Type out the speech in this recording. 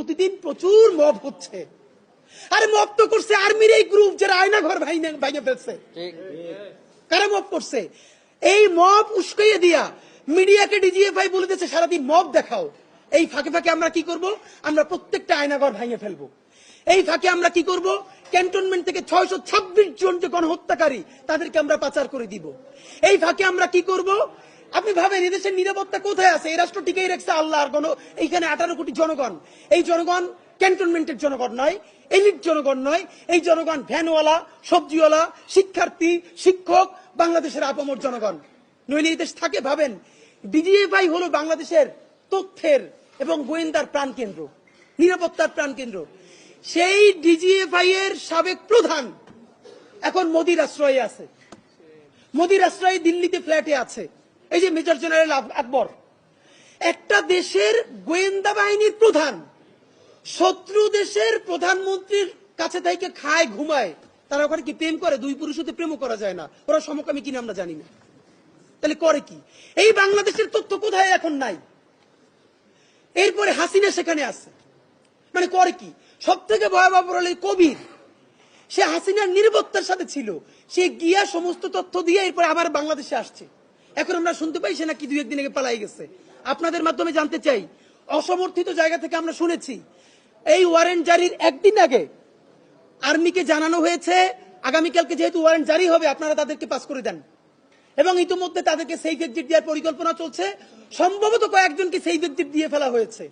প্রতিদিন প্রচুর মব হচ্ছে। আরে মব তো করছে আর্মির এই গ্রুপ যারা আয়না ঘর ভাইনে ভাইনে ফেলছে। কারা মব করছে? এই মব উস্কাইয়ে দিয়া মিডিয়াকে ডিজিএফআই বলে দিচ্ছে সারাদিন মব দেখাও। এই ফাঁকে ফাঁকে আমরা কি করব? আমরা প্রত্যেকটা আয়নাঘর ভেঙে ফেলব। এই ফাঁকে আমরা কি করব? ক্যান্টনমেন্ট থেকে ছয়শো ছাব্বিশ জন যে গণহত্যাকারী তাদেরকে আমরা পাচার করে দিব। এই ফাঁকে আমরা কি করব? আপনি ভাবেন এদেশের নিরাপত্তা কোথায় আছে? এই রাষ্ট্র টিকেই রাখছে আল্লাহ আর গণ এইখানে আঠারো কোটি জনগণ। এই জনগণ ক্যান্টনমেন্টের জনগণ নয়, এলিট জনগণ নয়, এই জনগণ ভ্যানওয়ালা, সবজিওয়ালা, শিক্ষার্থী, শিক্ষক, বাংলাদেশের আপামর জনগণ। নইলে এই দেশ থাকে, ভাবেন? ডিজিএফআই হলো বাংলাদেশের তথ্যের এবং গোয়েন্দার প্রাণকেন্দ্র, নিরাপত্তার প্রাণকেন্দ্র। সেই ডিজিএফআই এর সাবেক প্রধান এখন মোদির আশ্রয়ে আছে। মোদির আশ্রয়ে দিল্লিতে ফ্ল্যাটে আছে। এই যে মেজর জেনারেল আক- আকবর, একটা দেশের গোয়েন্দা বাহিনীর প্রধান, শত্রু দেশের প্রধানমন্ত্রীর কাছে থেকে খায়, ঘুমায়, তারা ওখানে কি প্রেম করে? দুই পুরুষ হতে প্রেমও করা যায় না। ওরা সমকামী কিনা আমরা জানি না। তাহলে করে কি? এই বাংলাদেশের তথ্য কোথায় এখন নাই? এরপরে হাসিনা সেখানে আছে। মানে করে কি? সব থেকে ভয়াবহ কবির। সে হাসিনার নিরাপত্তার সাথে ছিল। সে গিয়া সমস্ত তথ্য দিয়ে এরপর আবার বাংলাদেশে আসছে। এখন আমরা শুনতে পাই সে নাকি দুই একদিন আগে পালাই গেছে। আপনাদের মাধ্যমে জানতে চাই, অসমর্থিত জায়গা থেকে আমরা শুনেছি, এই ওয়ারেন্ট জারির একদিন আগে আর্মিকে জানানো হয়েছে, আগামীকালকে যেহেতু ওয়ারেন্ট জারি হবে, আপনারা তাদেরকে পাস করে দেন। এবং ইতিমধ্যে তাদেরকে সেই এক্সিট দেওয়ার পরিকল্পনা চলছে। সম্ভবত কয়েকজনকে সেই এক্সিট দিয়ে ফেলা হয়েছে।